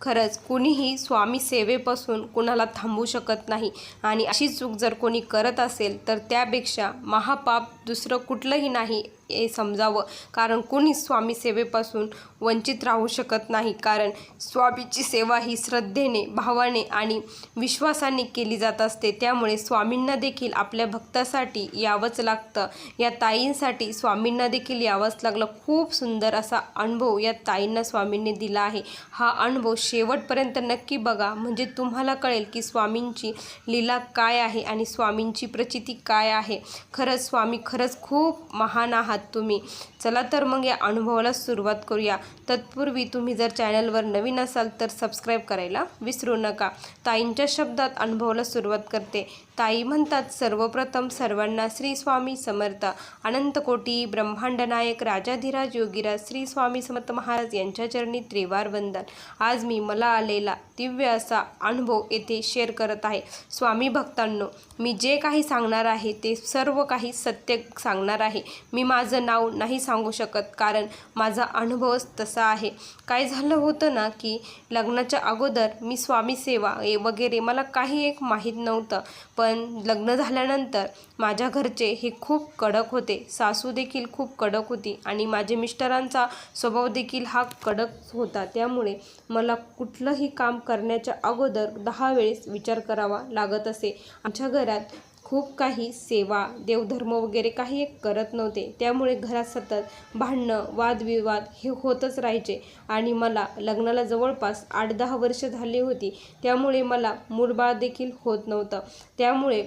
खरंच कुणीही स्वामी सेवेपासून कुणाला थांबू शकत नाही. आणि अशी चूक जर कोणी करत असेल तर त्यापेक्षा महापाप दुसरं कुठलंही नाही हे समजावं. कारण कुणी स्वामी सेवेपासून वंचित राहू शकत नाही. कारण स्वामीची सेवा ही श्रद्धेने भावाने आणि विश्वासाने केली जात असते. त्यामुळे स्वामींना देखील आपल्या भक्तासाठी यावंच लागतं. या ताईंसाठी स्वामींना देखील यावंच लागलं. खूप सुंदर असा अनुभव या ताईंना स्वामींनी दिला आहे. हा अनुभव शेवटपर्यंत नक्की बघा. म्हणजे तुम्हाला कळेल की स्वामींची लीला काय आहे आणि स्वामींची प्रचिती काय आहे. खरंच स्वामी खरंच खूप महान आहात तुम्ही. चला तर मग या अनुभवाला सुरुवात करूया. तत्पूर्वी तुम्ही जर चॅनलवर नवीन असाल तर सबस्क्राईब करायला विसरू नका. ताईंच्या शब्दात अनुभवाला सुरुवात करते. ताई म्हणतात सर्वप्रथम सर्वांना श्री स्वामी समर्थ. अनंतकोटी ब्रह्मांड नायक राजाधिराज योगीराज श्री स्वामी समर्थ महाराज यांच्या चरणी त्रिवार वंदन. आज मी मला आलेला दिव्य असा अनुभव येथे शेअर करत आहे. स्वामी भक्तांनो मी जे काही सांगणार आहे ते सर्व काही सत्य सांगणार आहे. मी माझं नाव नाही सांगू शकत कारण माझा अनुभवच तसा आहे. काय झालं होतं ना की लग्नाच्या अगोदर मी स्वामी सेवा वगैरे मला काही एक माहीत नव्हतं. पण लग्न झाल्यानंतर माझ्या घरचे हे खूप कडक होते. सासू देखील खूप कडक होती आणि माझे मिस्टरांचा स्वभाव देखील हा कडक होता. त्यामुळे मला कुठलंही काम करण्याच्या अगोदर दहा वेळेस विचार करावा लागत असे. आमच्या घरात खूप काही सेवा देवधर्म वगैरे काही एक करत नव्हते. त्यामुळे घरात सतत भांडणं वादविवाद हे होतच राहायचे आणि मला लग्नाला जवळपास आठ दहा वर्ष झाली होती. त्यामुळे मला मूळबाळ देखील होत नव्हतं. त्यामुळे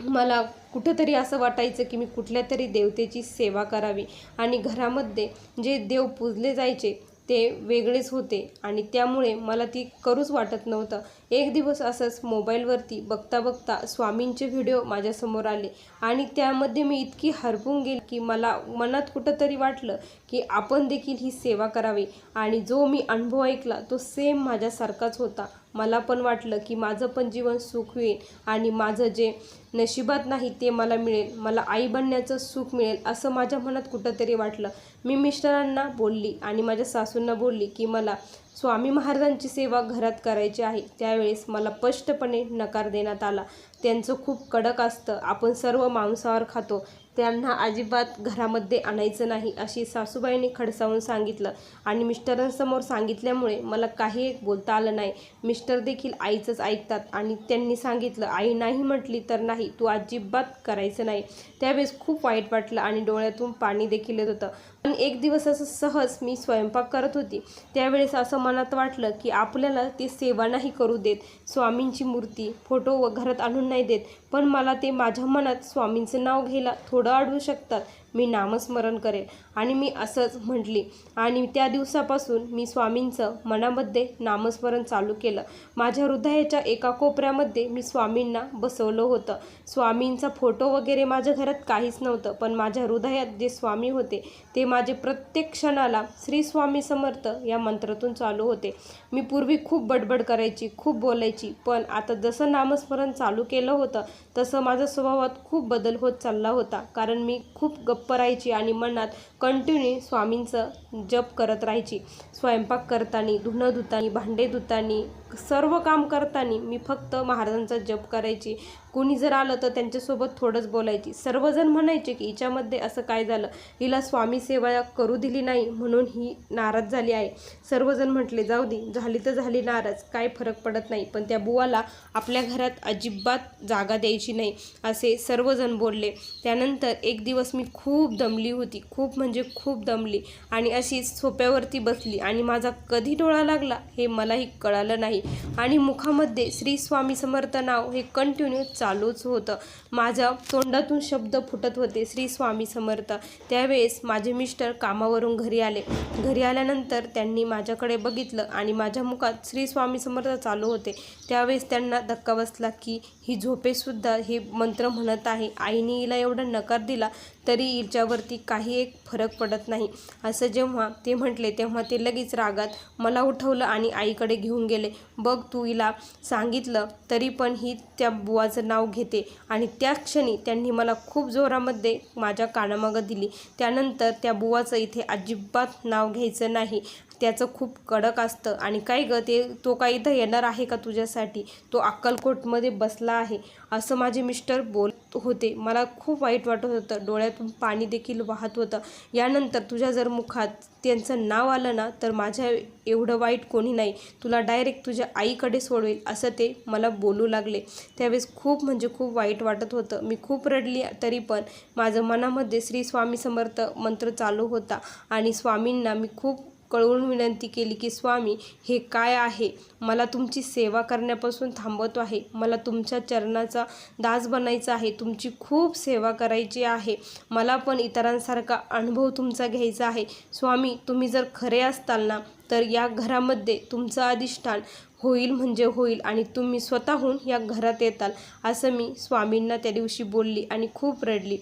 मला कुठंतरी असं वाटायचं की मी कुठल्या तरी देवतेची सेवा करावी आणि घरामध्ये जे देव पूजले जायचे ते वेगळेच होते आणि त्यामुळे मला ती करूच वाटत नव्हतं. एक दिवस असंच मोबाईलवरती बघता बघता स्वामींचे व्हिडिओ माझ्यासमोर आले आणि त्यामध्ये मी इतकी हरपून गेली की मला मनात कुठंतरी वाटलं की आपण देखील ही सेवा करावी आणि जो मी अनुभव ऐकला तो सेम माझ्यासारखाच होता. मला पण वाटलं की माझं पण जीवन सुख होईल आणि माझं जे नशिबात नाही ते मला मिळेल. मला आई बनण्याचं सुख मिळेल असं माझ्या मनात कुठंतरी वाटलं. मी मिस्टरांना बोलली आणि माझ्या सासूंना बोलली की मला स्वामी महाराजांची सेवा घरात करायची आहे. त्यावेळेस मला स्पष्टपणे नकार देण्यात आला. त्यांचं खूप कडक असतं. आपण सर्व मांसाहार खातो. त्यांना अजिबात घरामध्ये आणायचं नाही अशी सासूबाईंनी खडसावून सांगितलं. आणि मिस्टरांसमोर सांगितल्यामुळे मला काही एक बोलता आलं नाही. मिस्टर देखील आईचंच ऐकतात आणि त्यांनी सांगितलं आई नाही म्हटली तर नाही तू अजिबात करायचं नाही. त्यावेळेस खूप वाईट वाटलं आणि डोळ्यातून पाणी देखील येत होतं. एक दिवस असं सहज मी स्वयंपाक करत होती. त्यावेळेस असं मनात वाटलं की आपल्याला ती सेवा नाही करू देत. स्वामींची मूर्ती फोटो व घरात आणून नाही देत. पण मला ते माझ्या मनात स्वामींचं नाव घ्यायला थोडं अडवू शकतात मी नामस्मरण करेल आणि मी असंच म्हटली. आणि त्या दिवसापासून मी स्वामींचं मनामध्ये नामस्मरण चालू केलं. माझ्या हृदयाच्या एका कोपऱ्यामध्ये मी स्वामींना बसवलं होतं. स्वामींचा फोटो वगैरे माझ्या घरात काहीच नव्हतं पण माझ्या हृदयात जे स्वामी होते ते माझे प्रत्येक क्षणाला श्री स्वामी समर्थ या मंत्रातून चालू होते. मी पूर्वी खूप बडबड करायची खूप बोलायची पण आता जसं नामस्मरण चालू केलं होतं तसं माझ्या स्वभावात खूप बदल होत चालला होता. कारण मी खूप गप्प राहायची आणि मनात कंटिन्यू स्वामींचं जप करत राहायची. स्वयंपाक करताना धुणं धुतानी भांडे धुतानी सर्व काम करताना मी फक्त महाराजांचा जप करायची. कोणी जर आलं तर त्यांच्यासोबत थोडंच बोलायची. सर्वजण म्हणायचे की हिच्यामध्ये असं काय झालं? हिला स्वामी सेवा करू दिली नाही म्हणून ही नाराज झाली आहे. सर्वजण म्हटले जाऊ दे झाली तर झाली नाराज काय फरक पडत नाही. पण त्या बुवाला आपल्या घरात अजिबात जागा द्यायची नाही असे सर्वजण बोलले. त्यानंतर एक दिवस मी खूप दमली होती. खूप म्हणजे खूप दमली. आणि अशी सोप्यावरती बसली आणि माझा कधी डोळा लागला हे मलाही कळालं नाही. आणि मुखामध्ये श्री स्वामी समर्थ नाव हे कंटिन्यू चालूच होतं. माझ्या तोंडातून शब्द फुटत होते श्री स्वामी समर्थ. त्यावेळेस माझे मिस्टर कामावरून घरी आले. घरी आल्यानंतर त्यांनी माझ्याकडे बघितलं आणि माझ्या मुखात श्री स्वामी समर्थ चालू होते. त्यावेळेस त्यांना धक्का बसला की ही झोपेसुद्धा हे मंत्र म्हणत आहे. आईने हिला एवढा नकार दिला तरी हिच्यावरती काही एक फरक पडत नाही. असं जेव्हा ते म्हटले तेव्हा ते लगेच रागात मला उठवलं आणि आईकडे घेऊन गेले. बघ तू हिला सांगितलं तरी पण ही त्या बुवाचं नाव घेते. आणि त्या क्षणी त्यांनी मला खूप जोरामध्ये माझ्या कानामागं दिली. त्यानंतर त्या बुवाचं इथे अजिबात नाव घ्यायचं नाही. त्याचं खूप कडक असतं. आणि काय ग ते तो काय इथं येणार आहे का तुझ्यासाठी? तो अक्कलकोटमध्ये बसला आहे. असं माझे मिस्टर बोल होते. मला खूप वाईट वाटत होतं. डोळ्यातून पाणी देखील वाहत होतं. यानंतर तुझ्या जर मुखात त्यांचं नाव आलं ना तर माझ्या एवढं वाईट कोणी नाही. तुला डायरेक्ट तुझ्या आईकडे सोडवेल असं ते मला बोलू लागले. त्यावेळेस खूप म्हणजे खूप वाईट वाटत होतं. मी खूप रडली तरी पण माझं मनामध्ये श्री स्वामी समर्थ मंत्र चालू होता. आणि स्वामींना मी खूप कळवून विनंती केली की स्वामी हे काय आहे? मला तुमची सेवा करण्यापासून थांबवतो आहे. मला तुमच्या चरणाचा दास बनायचा आहे. तुमची खूप सेवा करायची आहे. मला पण इतरांसारखा अनुभव तुमचा घ्यायचा आहे. स्वामी तुम्ही जर खरे असताल ना तर या घरामध्ये तुमचं अधिष्ठान होईल म्हणजे होईल आणि तुम्ही स्वतःहून या घरात येताल. असं मी स्वामींना त्या दिवशी बोलली आणि खूप रडली.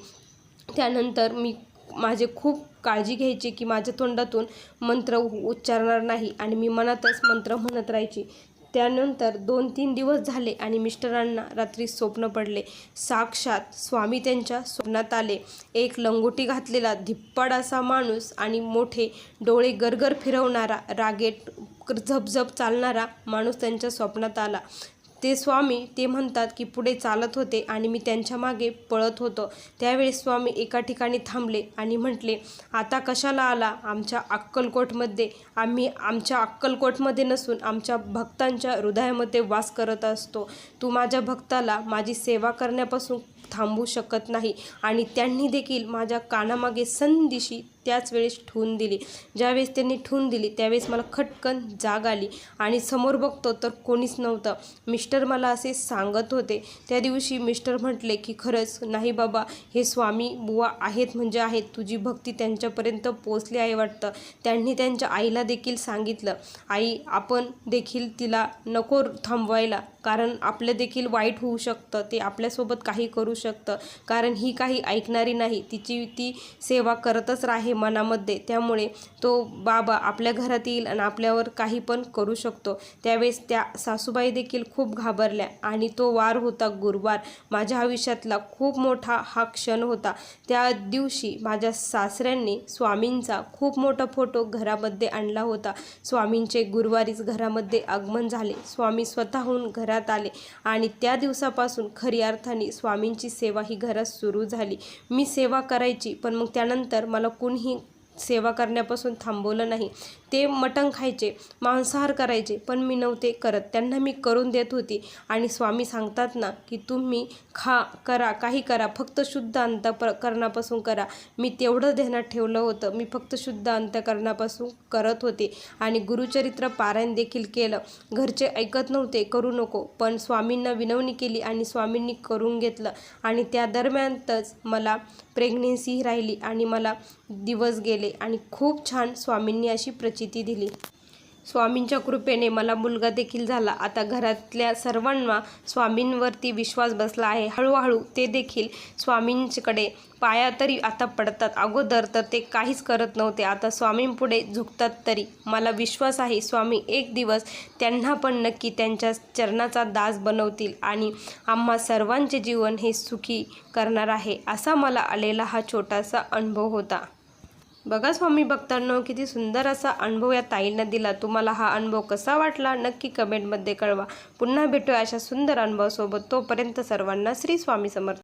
त्यानंतर मी माझे खूप काळजी घ्यायची की माझ्या तोंडातून मंत्र उच्चारणार नाही आणि मी मनातच मंत्र म्हणत राहायची. त्यानंतर दोन तीन दिवस झाले आणि मिस्टरांना रात्री स्वप्न पडले. साक्षात स्वामी त्यांच्या स्वप्नात आले. एक लंगोटी घातलेला धिप्पाड असा माणूस आणि मोठे डोळे गरगर फिरवणारा रागेट झपझप चालणारा माणूस त्यांच्या स्वप्नात आला. ते स्वामी ते म्हणतात की पुढे चालत होते आणि मी त्यांच्या मागे पळत होतो. त्यावेळी स्वामी एका ठिकाणी थांबले आणि म्हटले आता कशाला आला? आमच्या अक्कलकोटमध्ये आम्ही आमच्या अक्कलकोटमध्ये नसून आमच्या भक्तांच्या हृदयामध्ये वास करत असतो. तू माझ्या भक्ताला माझी सेवा करण्यापासून थांबू शकत नाही आणि त्यांनी देखील माझ्या कानामागे संदिशी त्याच वेळेस ठून दिली. ज्यावेळेस त्यांनी ठून दिली त्यावेळेस मला खटकन जाग आली आणि समोर बघतो तर कोणीच नव्हतं. मिस्टर मला असे सांगत होते. त्या दिवशी मिस्टर म्हटले की खरंच नाही बाबा हे स्वामी बुवा आहेत म्हणजे आहेत. तुझी भक्ती त्यांच्यापर्यंत पोचली आहे वाटतं. त्यांनी त्यांच्या आईला देखील सांगितलं. आई आपण देखील तिला नको थांबवायला कारण आपलं देखील वाईट होऊ शकतं. ते आपल्यासोबत काही करू शकतं. कारण ही काही ऐकणारी नाही. तिची ती सेवा करतच राहे मनामध्ये. त्यामुळे तो बाबा आपल्या घरात येईल आणि आपल्यावर काही पण करू शकतो. त्यावेळेस त्या सासूबाई देखील खूप घाबरल्या आणि तो वार होता गुरुवार. माझ्या आयुष्यातला खूप मोठा हा क्षण होता. त्या दिवशी माझ्या सासऱ्यांनी स्वामींचा खूप मोठा फोटो घरामध्ये आणला होता. स्वामींचे गुरुवारीच घरामध्ये आगमन झाले. स्वामी स्वतःहून घरात आले आणि त्या दिवसापासून खरी अर्थाने स्वामींची सेवा ही घरात सुरू झाली. मी सेवा करायची पण मग त्यानंतर मला कुणीही hingi सेवा करण्यापासून थांबवलं नाही. ते मटण खायचे मांसाहार करायचे पण मी नव्हते करत. त्यांना मी करून देत होती. आणि स्वामी सांगतात ना की तुम्ही खा करा काही करा फक्त शुद्ध अंतकरणापासून करा. मी तेवढं ध्यानात ठेवलं होतं. मी फक्त शुद्ध अंतकरणापासून करत होते. आणि गुरुचरित्र पारायण देखील केलं. घरचे ऐकत नव्हते करू नको. पण स्वामींना विनवणी केली आणि स्वामींनी करून घेतलं. आणि त्या दरम्यानच मला प्रेग्नेन्सी राहिली आणि मला दिवस गेले. आणि खूप छान स्वामींनी अशी प्रचिती दिली. स्वामींच्या कृपेने मला मुलगा देखील झाला. आता घरातल्या सर्वांना स्वामींवरती विश्वास बसला आहे. हळूहळू ते देखील स्वामींकडे पाया तरी आता पडतात. अगोदर तर ते काहीच करत नव्हते. आता स्वामींपुढे झुकतात तरी. मला विश्वास आहे स्वामी एक दिवस त्यांना पण नक्की त्यांच्या चरणाचा दास बनवतील आणि आम्हा सर्वांचे जीवन हे सुखी करणार आहे असा मला आलेला हा छोटासा अनुभव होता. बघा स्वामी भक्तांनो किती सुंदर असा अनुभव या ताईंना दिला. तुम्हाला हा अनुभव कसा वाटला? नक्की कमेंटमध्ये कळवा. पुन्हा भेटूया अशा सुंदर अनुभवासोबत. तोपर्यंत सर्वांना श्री स्वामी समर्थ.